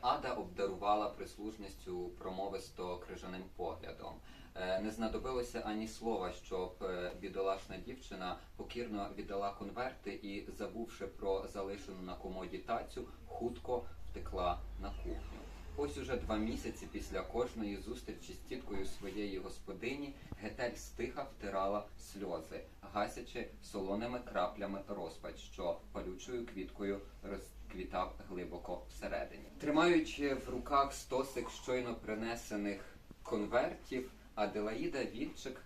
Ада обдарувала прислужністю промовисто крижаним поглядом. Е, Не знадобилося ані слова, щоб е, бідолашна дівчина покірно віддала конверти і, забувши про залишену на комоді тацю, хутко втекла на кухню. Ось уже два місяці після кожної зустрічі з тіткою своєї господині Гетель стиха втирала сльози, гасячи солоними краплями розпач, що палючою квіткою розквітав глибоко всередині. Тримаючи в руках стосик щойно принесених конвертів, Аделаїда Вільчик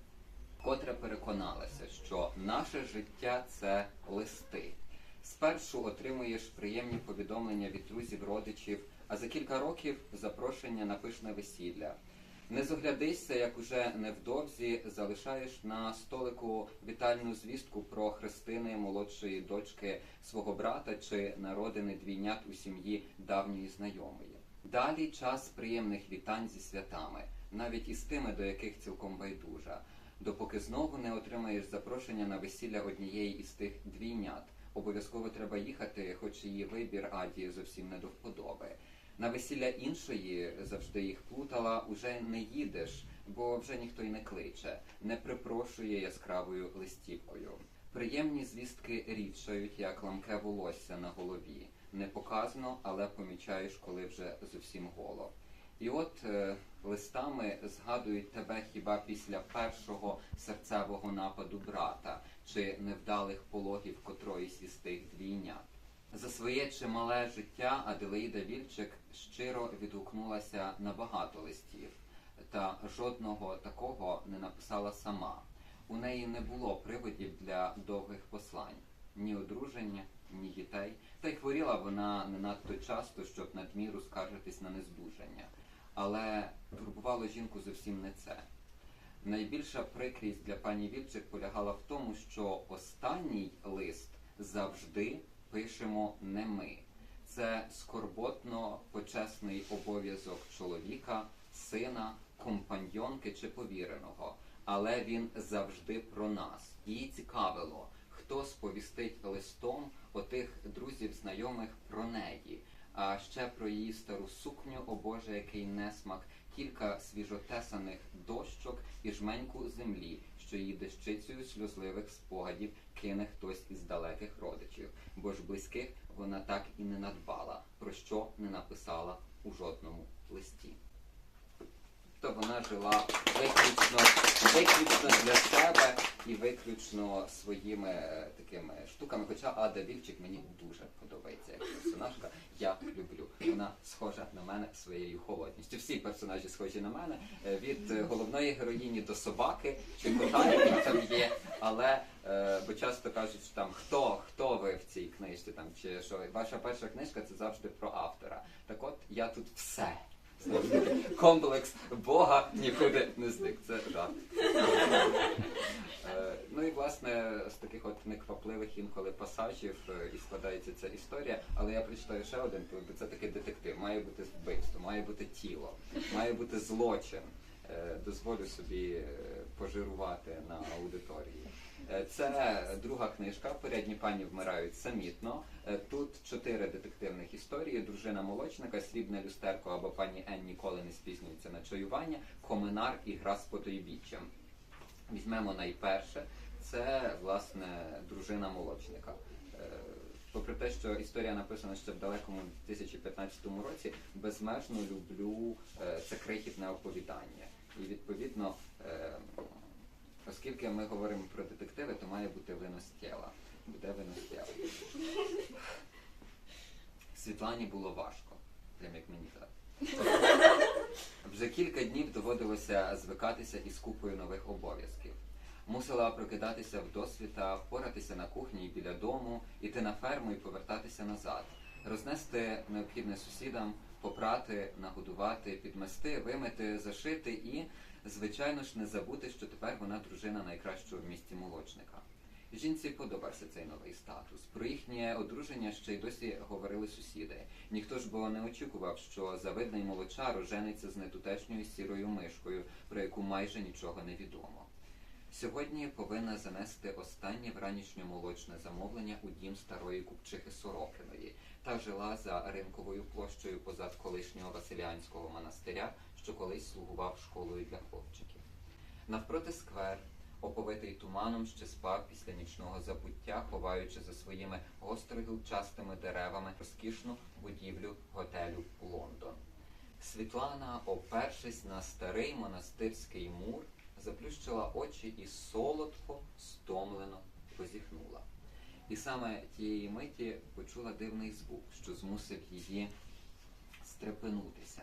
котре переконалася, що наше життя це листи. Спершу отримуєш приємні повідомлення від друзів, родичів, а за кілька років запрошення на пишне весілля. Не зоглядишся, як уже невдовзі залишаєш на столику вітальну звістку про хрестини молодшої дочки свого брата чи народини двійнят у сім'ї давньої знайомої. Далі час приємних вітань зі святами, навіть із тими, до яких цілком байдужа, допоки знову не отримаєш запрошення на весілля однієї із тих двійнят. Обов'язково треба їхати, хоч її вибір Аді зовсім не до вподоби. На весілля іншої завжди їх плутала, уже не їдеш, бо вже ніхто й не кличе, не припрошує яскравою листівкою. Приємні звістки рідшають, як ламке волосся на голові. Не показно, але помічаєш, коли вже зовсім голо. І от е, листами згадують тебе хіба після першого серцевого нападу брата чи невдалих пологів котроїсь із тих двійнят. Своє чимале життя Аделаїда Вільчик щиро відгукнулася на багато листів, та жодного такого не написала сама. У неї не було приводів для довгих послань ні одруження, ні дітей. Та й хворіла вона не надто часто, щоб надміру скаржитись на нездужання. Але турбувало жінку зовсім не це. Найбільша прикрість для пані Вільчик полягала в тому, що останній лист завжди пишемо не ми. Це скорботно почесний обов'язок чоловіка, сина, компаньйонки чи повіреного. Але він завжди про нас. Її цікавило, хто сповістить листом отих друзів, знайомих про неї, а ще про її стару сукню, о Боже, який несмак, кілька свіжотесаних дощок і жменьку землі, що її дещицею сльозливих спогадів кине хтось із далеких родичів, бо ж близьких вона так і не надбала, про що не написала у жодному листі. Вона жила виключно, виключно для себе і виключно своїми е, такими штуками. Хоча Ада Вільчик мені дуже подобається як персонажка. Я люблю. Вона схожа на мене своєю холодністю. Всі персонажі схожі на мене. е, Від е, головної героїні до собаки чи кота, який там є. Але бо часто кажуть, що там хто, хто ви в цій книжці, там чи що ваша перша книжка це завжди про автора. Так от я тут все. Комплекс Бога нікуди не зник. Це жарт. Е, Ну і власне з таких от неквапливих інколи пасажів е, і складається ця історія. Але я прочитаю ще один, бо це такий детектив. Має бути вбивство, має бути тіло, має бути злочин. Е, Дозволю собі пожирувати на аудиторії. Е, Це друга книжка. Передні пані вмирають самітно. Е, Тут чотири детективних історії: дружина молочника, срібне люстерко або пані Ен ніколи не спізнюється на чаювання, коминар і гра з потойбіччям. Візьмемо найперше, це власне дружина молочника. Е, Попри те, що історія написана ще в далекому 2015 році, безмежно люблю це крихітне оповідання. І відповідно, оскільки ми говоримо про детективи, то має бути винос тіла. Буде винос тіла. Світлані було важко, прям як мені так. Вже кілька днів доводилося звикатися із купою нових обов'язків. Мусила прокидатися в досвіта, впоратися на кухні і біля дому, іти на ферму і повертатися назад, рознести необхідне сусідам, попрати, нагодувати, підмести, вимити, зашити і, звичайно ж, не забути, що тепер вона дружина найкращого в місті молочника. Жінці подобався цей новий статус. Про їхнє одруження ще й досі говорили сусіди. Ніхто ж бо не очікував, що завидний молочар ожениться з нетутешньою сірою мишкою, про яку майже нічого не відомо. Сьогодні повинна занести останнє вранішньомолочне замовлення у дім старої купчихи Сорокиної та жила за ринковою площею позад колишнього Василіанського монастиря, що колись слугував школою для хлопчиків. Навпроти сквер, оповитий туманом, ще спав після нічного забуття, ховаючи за своїми гострогілчастими деревами розкішну будівлю готелю Лондон. Світлана, опершись на старий монастирський мур, заплющила очі і солодко, стомлено позіхнула. І саме тієї миті почула дивний звук, що змусив її стрепенутися.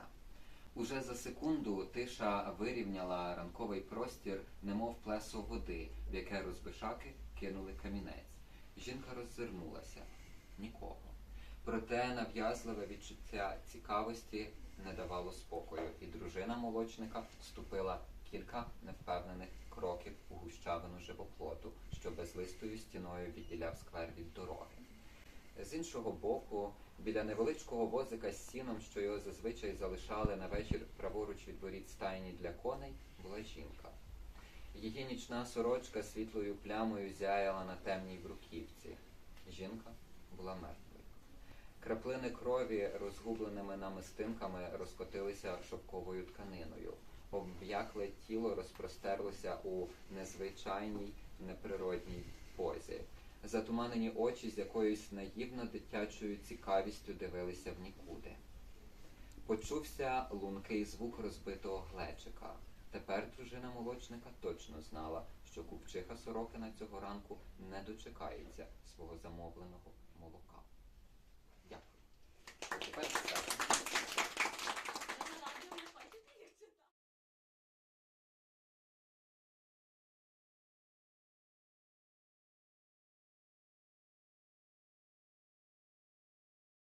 Уже за секунду тиша вирівняла ранковий простір, немов плесо води, в яке розбишаки кинули камінець. Жінка роззирнулася. Нікого. Проте нав'язливе відчуття цікавості не давало спокою, і дружина молочника ступила кілька невпевнених кроків у гущавину живоплоту, що безлистою стіною відділяв сквер від дороги. З іншого боку, біля невеличкого возика з сіном, що його зазвичай залишали на вечір праворуч від воріт стайні для коней, була жінка. Її нічна сорочка світлою плямою зяяла на темній бруківці. Жінка була мертвою. Краплини крові, розгубленими намистинками, розкотилися шовковою тканиною обв'якле тіло розпростерлося у незвичайній неприродній позі. Затуманені очі з якоюсь наївно дитячою цікавістю дивилися в нікуди. Почувся лункий звук розбитого глечика. Тепер дружина молочника точно знала, що купчиха Сорокина цього ранку не дочекається свого замовленого молока. Дякую.